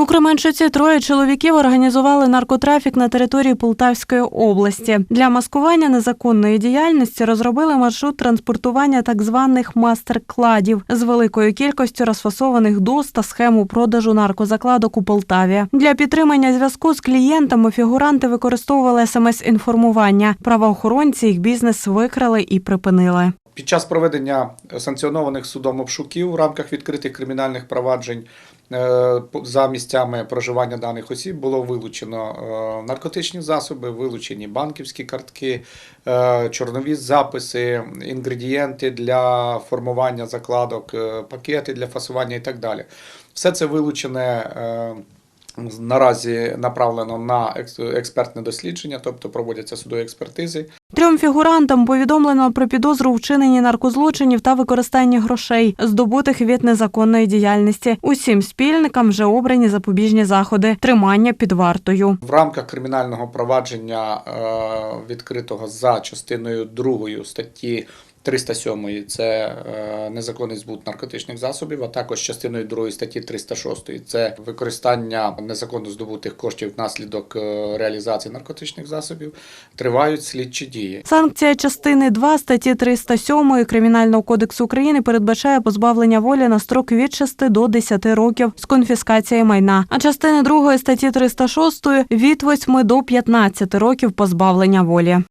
У Кременчуці троє чоловіків організували наркотрафік на території Полтавської області. Для маскування незаконної діяльності розробили маршрут транспортування так званих мастер-кладів з великою кількістю розфасованих доз та схему продажу наркозакладок у Полтаві. Для підтримання зв'язку з клієнтами фігуранти використовували смс-інформування. Правоохоронці їх бізнес викрали і припинили. Під час проведення санкціонованих судом обшуків в рамках відкритих кримінальних проваджень е, за місцями проживання даних осіб було вилучено е, наркотичні засоби, вилучені банківські картки, е, чорнові записи, інгредієнти для формування закладок, пакети для фасування і так далі. Все це вилучене. Наразі направлено на екс- експертне дослідження, тобто проводяться судові експертизи. Трьом фігурантам повідомлено про підозру у вчиненні наркозлочинів та використанні грошей, здобутих від незаконної діяльності. Усім спільникам вже обрані запобіжні заходи тримання під вартою. В рамках кримінального провадження е, відкритого за частиною 2 статті 307 це е, незаконний збут наркотичних засобів, а також частиною 2 статті 306 це використання незаконно здобутих коштів внаслідок е, реалізації наркотичних засобів. Тривають слідчі дії. Санкція частини 2 статті 307 Кримінального кодексу України передбачає позбавлення волі на строк від 6 до 10 років з конфіскацією майна, а частини 2 статті 306 від 8 до 15 років позбавлення волі.